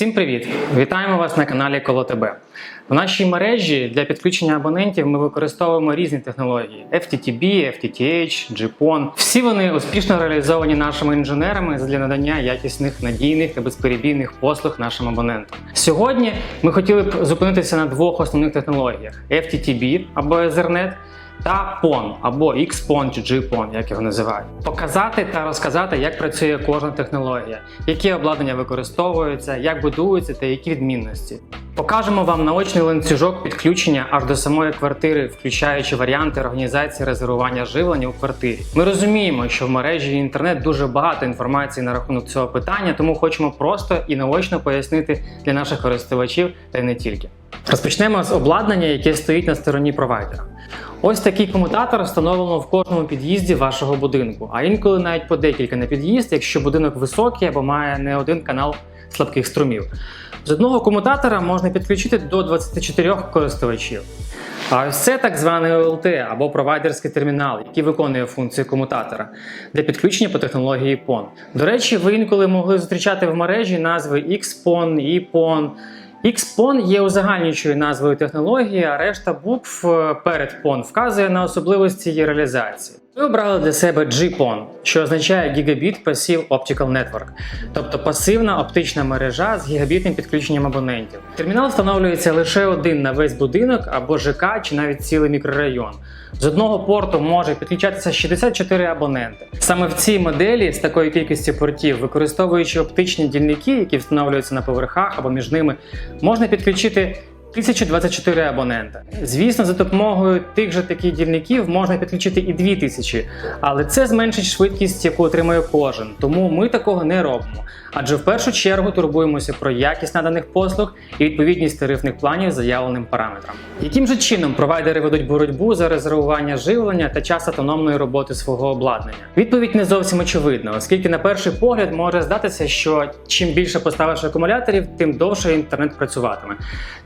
Всім привіт! Вітаємо вас на каналі Коло ТБ. В нашій мережі для підключення абонентів ми використовуємо різні технології: FTTB, FTTH, GPON. Всі вони успішно реалізовані нашими інженерами для надання якісних, надійних та безперебійних послуг нашим абонентам. Сьогодні ми хотіли б зупинитися на двох основних технологіях: FTTB або Ethernet та PON або XPON чи GPON, як його називають. Показати та розказати, як працює кожна технологія, які обладнання використовуються, як будуються та які відмінності. Покажемо вам наочний ланцюжок підключення аж до самої квартири, включаючи варіанти організації резервування живлення у квартирі. Ми розуміємо, що в мережі інтернет дуже багато інформації на рахунок цього питання, тому хочемо просто і наочно пояснити для наших користувачів та й не тільки. Розпочнемо з обладнання, яке стоїть на стороні провайдера. Ось такий комутатор встановлено в кожному під'їзді вашого будинку, а інколи навіть по декілька на під'їзд, якщо будинок високий або має не один канал слабких струмів. З одного комутатора можна підключити до 24 користувачів. А ось це так званий ОЛТ або провайдерський термінал, який виконує функцію комутатора для підключення по технології PON. До речі, ви інколи могли зустрічати в мережі назви XPON, EPON. XPON є узагальнюючою назвою технології, а решта букв е, перед PON вказує на особливості її реалізації. Ми обрали для себе GPON, що означає Gigabit Passive Optical Network, тобто пасивна оптична мережа з гігабітним підключенням абонентів. Термінал встановлюється лише один на весь будинок або ЖК чи навіть цілий мікрорайон. З одного порту може підключатися 64 абоненти. Саме в цій моделі з такою кількістю портів, використовуючи оптичні дільники, які встановлюються на поверхах або між ними, можна підключити 1024 абонента. Звісно, за допомогою тих же таких дільників можна підключити і 2000, але це зменшить швидкість, яку отримує кожен. Тому ми такого не робимо. Адже в першу чергу турбуємося про якість наданих послуг і відповідність тарифних планів заявленим параметрам. Яким же чином провайдери ведуть боротьбу за резервування живлення та час автономної роботи свого обладнання? Відповідь не зовсім очевидна, оскільки на перший погляд може здатися, що чим більше поставиш акумуляторів, тим довше інтернет працюватиме.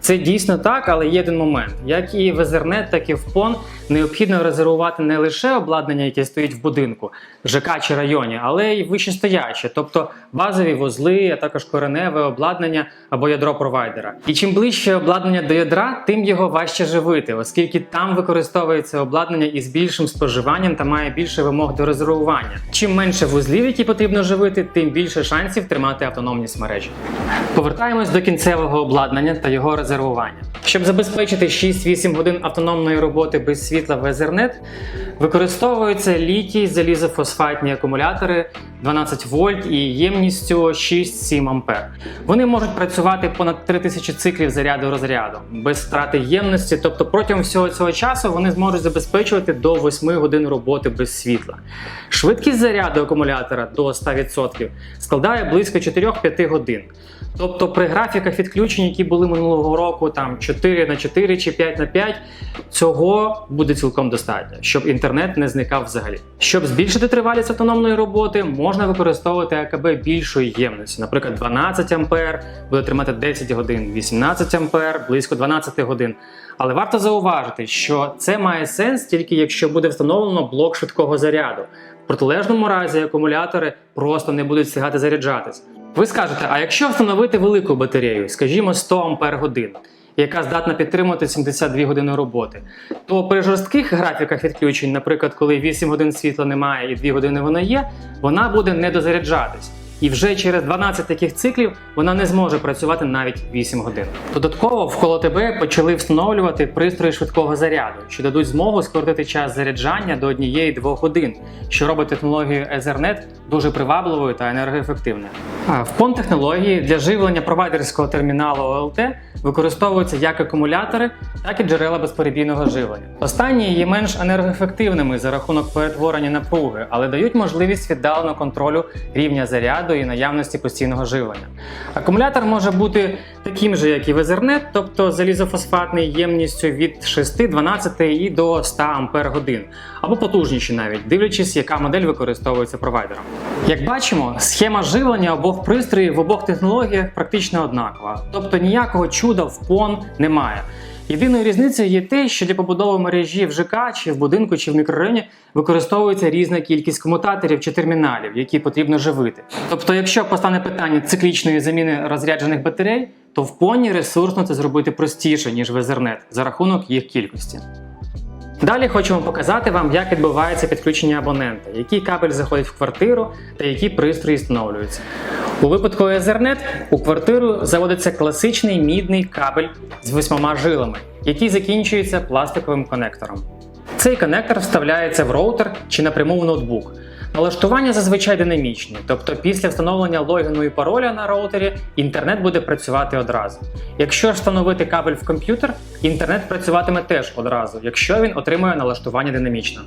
Це дійсно так, але є один момент: як і в Ethernet, так і в PON необхідно резервувати не лише обладнання, яке стоїть в будинку, ЖК чи районі, але й вищестояче, тобто базові вузли, а також кореневе обладнання або ядро провайдера. І чим ближче обладнання до ядра, тим його важче живити, оскільки там використовується обладнання із більшим споживанням та має більше вимог до резервування. Чим менше вузлів, які потрібно живити, тим більше шансів тримати автономність мережі. Повертаємось до кінцевого обладнання та його резервування. Щоб забезпечити 6-8 годин автономної роботи без світла в Ethernet, використовуються літій залізофосфатні акумулятори 12 вольт і ємністю 6-7 ампер. Вони можуть працювати понад 3000 циклів заряду розряду без втрати ємності, тобто протягом всього цього часу вони зможуть забезпечувати до 8 годин роботи без світла. Швидкість заряду акумулятора до 100% складає близько 4-5 годин. Тобто при графіках відключень, які були минулого року, там 4 на 4 чи 5 на 5, цього буде цілком достатньо, щоб інтернет не зникав взагалі. Щоб збільшити тривалість автономної роботи, можна використовувати АКБ більшої ємності, наприклад, 12 А буде тримати 10 годин, 18 А близько 12 годин. Але варто зауважити, що це має сенс тільки якщо буде встановлено блок швидкого заряду. В протилежному разі акумулятори просто не будуть встигати заряджатись. Ви скажете, а якщо встановити велику батарею, скажімо 100 Ампер годин, яка здатна підтримувати 72 години роботи, то при жорстких графіках відключень, наприклад, коли 8 годин світла немає і 2 години воно є, вона буде не дозаряджатись. І вже через 12 таких циклів вона не зможе працювати навіть 8 годин. Додатково в коло ТБ почали встановлювати пристрої швидкого заряду, що дадуть змогу скоротити час заряджання до 1-2 годин, що робить технологію Ethernet дуже привабливою та енергоефективною. В PON технології для живлення провайдерського терміналу ОЛТ використовуються як акумулятори, так і джерела безперебійного живлення. Останні є менш енергоефективними за рахунок перетворення напруги, але дають можливість віддаленого контролю рівня заряду і наявності постійного живлення. Акумулятор може бути таким же, як і в Ethernet, тобто залізофосфатний ємністю від 6, 12 і до 100 Ампер годин, або потужніші навіть, дивлячись, яка модель використовується провайдером. Як бачимо, схема живлення обох пристроїв в обох технологіях практично однакова, тобто ніякого чуда в PON немає. Єдиною різницею є те, що для побудови мережі в ЖК чи в будинку чи в мікрорайоні використовується різна кількість комутаторів чи терміналів, які потрібно живити. Тобто, якщо постане питання циклічної заміни розряджених батарей, то в поні ресурсно це зробити простіше, ніж в Ethernet, за рахунок їх кількості. Далі хочемо показати вам, як відбувається підключення абонента, який кабель заходить в квартиру та які пристрої встановлюються. У випадку Ethernet у квартиру заводиться класичний мідний кабель з восьмома жилами, який закінчується пластиковим конектором. Цей конектор вставляється в роутер чи напряму в ноутбук. Налаштування зазвичай динамічні, тобто після встановлення логіну і пароля на роутері інтернет буде працювати одразу. Якщо ж встановити кабель в комп'ютер, інтернет працюватиме теж одразу, якщо він отримує налаштування динамічно.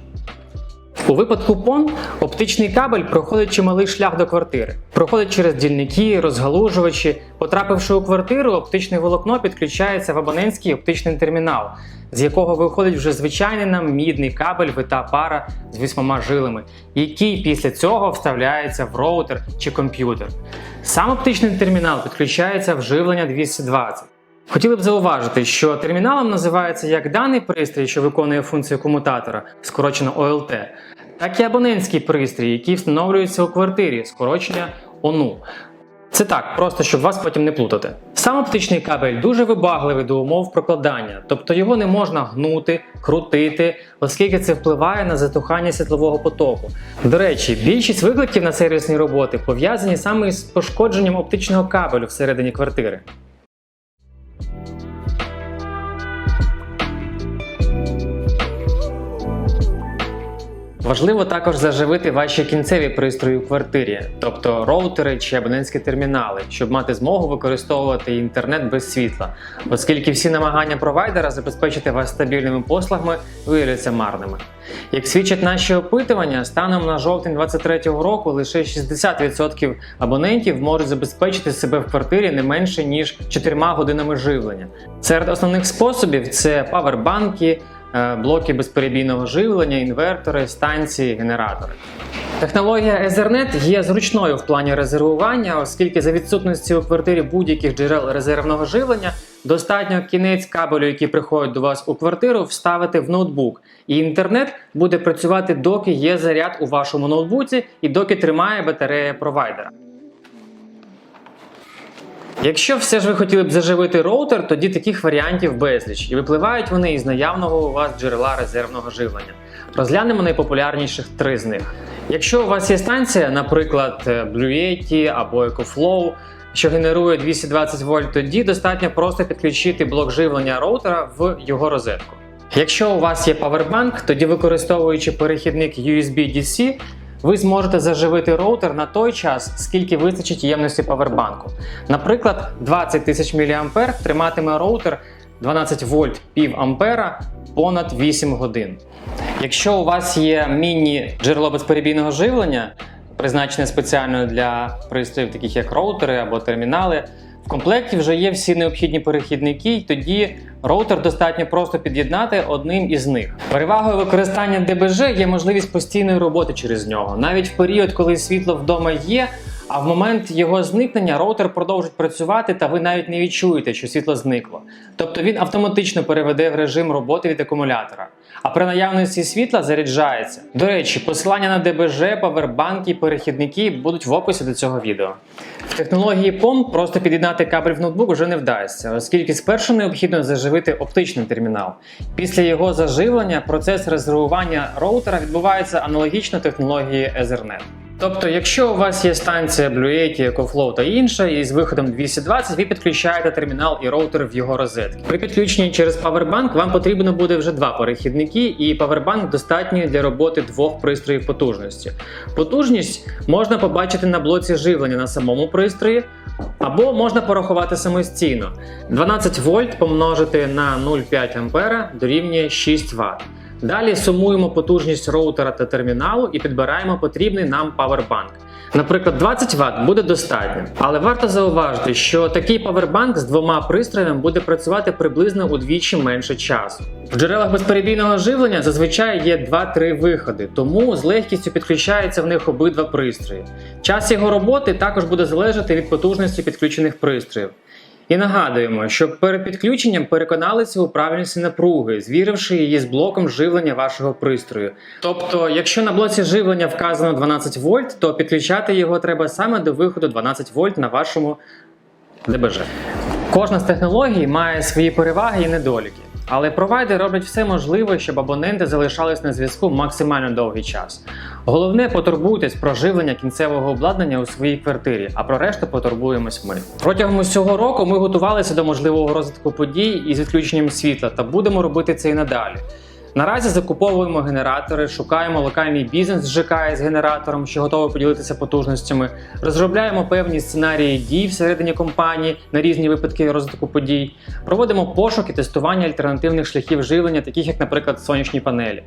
У випадку PON оптичний кабель проходить чималий шлях до квартири, проходить через дільники, розгалужувачі. Потрапивши у квартиру, оптичне волокно підключається в абонентський оптичний термінал, з якого виходить вже звичайний нам мідний кабель вита пара з вісьмома жилами, який після цього вставляється в роутер чи комп'ютер. Сам оптичний термінал підключається в живлення 220. Хотіли б зауважити, що терміналом називається як даний пристрій, що виконує функцію комутатора, скорочено ОЛТ, так і абонентський пристрій, який встановлюється у квартирі, скорочення ОНУ. Це так, просто щоб вас потім не плутати. Сам оптичний кабель дуже вибагливий до умов прокладання, тобто його не можна гнути, крутити, оскільки це впливає на затухання світлового потоку. До речі, більшість викликів на сервісні роботи пов'язані саме з пошкодженням оптичного кабелю всередині квартири. Важливо також заживити ваші кінцеві пристрої у квартирі, тобто роутери чи абонентські термінали, щоб мати змогу використовувати інтернет без світла, оскільки всі намагання провайдера забезпечити вас стабільними послугами виявляться марними. Як свідчать наші опитування, станом на жовтень 2023 року лише 60% абонентів можуть забезпечити себе в квартирі не менше ніж 4 годинами живлення. Серед основних способів це павербанки, блоки безперебійного живлення, інвертори, станції, генератори. Технологія Ethernet є зручною в плані резервування, оскільки за відсутності у квартирі будь-яких джерел резервного живлення достатньо кінець кабелю, який приходить до вас у квартиру, вставити в ноутбук, і інтернет буде працювати, доки є заряд у вашому ноутбуці і доки тримає батарея провайдера. Якщо все ж ви хотіли б заживити роутер, тоді таких варіантів безліч, і випливають вони із наявного у вас джерела резервного живлення. Розглянемо найпопулярніших три з них. Якщо у вас є станція, наприклад, е, Blue Yeti або EcoFlow, що генерує 220 вольт, тоді достатньо просто підключити блок живлення роутера в його розетку. Якщо у вас є павербанк, тоді використовуючи перехідник USB-DC, ви зможете заживити роутер на той час, скільки вистачить ємності павербанку. Наприклад, 20 тисяч мА триматиме роутер 12 вольт пів ампера понад 8 годин. Якщо у вас є міні-джерело безперебійного живлення, призначене спеціально для пристроїв, таких як роутери або термінали, в комплекті вже є всі необхідні перехідники, і тоді роутер достатньо просто під'єднати одним із них. Перевагою використання ДБЖ є можливість постійної роботи через нього, навіть в період, коли світло вдома є. А в момент його зникнення роутер продовжить працювати, та ви навіть не відчуєте, що світло зникло. Тобто він автоматично переведе в режим роботи від акумулятора. А при наявності світла заряджається. До речі, посилання на ДБЖ, павербанки, перехідники будуть в описі до цього відео. В технології ПОМ просто під'єднати кабель в ноутбук вже не вдасться, оскільки спершу необхідно заживити оптичний термінал. Після його заживлення процес резервування роутера відбувається аналогічно технології Ethernet. Тобто, якщо у вас є станція Blue Yeti, EcoFlow та інша, і з виходом 220 ви підключаєте термінал і роутер в його розетки. При підключенні через Powerbank вам потрібно буде вже два перехідники, і Powerbank достатній для роботи двох пристроїв потужності. Потужність можна побачити на блоці живлення на самому пристрої, або можна порахувати самостійно. 12 вольт помножити на 0,5 ампера дорівнює 6 Вт. Далі сумуємо потужність роутера та терміналу і підбираємо потрібний нам павербанк. Наприклад, 20 Вт буде достатньо, але варто зауважити, що такий павербанк з двома пристроями буде працювати приблизно удвічі менше часу. В джерелах безперебійного живлення зазвичай є 2-3 виходи, тому з легкістю підключаються в них обидва пристрої. Час його роботи також буде залежати від потужності підключених пристроїв. І нагадуємо, що перед підключенням переконалися у правильності напруги, звіривши її з блоком живлення вашого пристрою. Тобто, якщо на блоці живлення вказано 12 вольт, то підключати його треба саме до виходу 12 вольт на вашому ДБЖ. Кожна з технологій має свої переваги і недоліки. Але провайдери роблять все можливе, щоб абоненти залишались на зв'язку максимально довгий час. Головне, потурбуйтесь про живлення кінцевого обладнання у своїй квартирі, а про решту потурбуємось ми. Протягом усього року ми готувалися до можливого розвитку подій із відключенням світла та будемо робити це і надалі. Наразі закуповуємо генератори, шукаємо локальний бізнес з ЖК з генератором, що готовий поділитися потужностями, розробляємо певні сценарії дій всередині компанії на різні випадки розвитку подій, проводимо пошук і тестування альтернативних шляхів живлення, таких як, наприклад, сонячні панелі.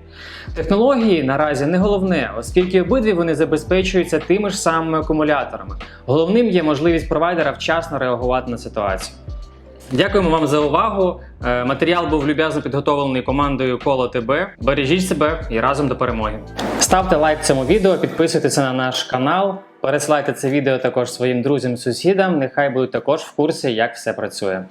Технології наразі не головне, оскільки обидві вони забезпечуються тими ж самими акумуляторами. Головним є можливість провайдера вчасно реагувати на ситуацію. Дякуємо вам за увагу. Е, Матеріал був люб'язно підготовлений командою Коло ТБ. Бережіть себе і разом до перемоги. Ставте лайк цьому відео, підписуйтесь на наш канал, пересилайте це відео також своїм друзям, сусідам. Нехай будуть також в курсі, як все працює.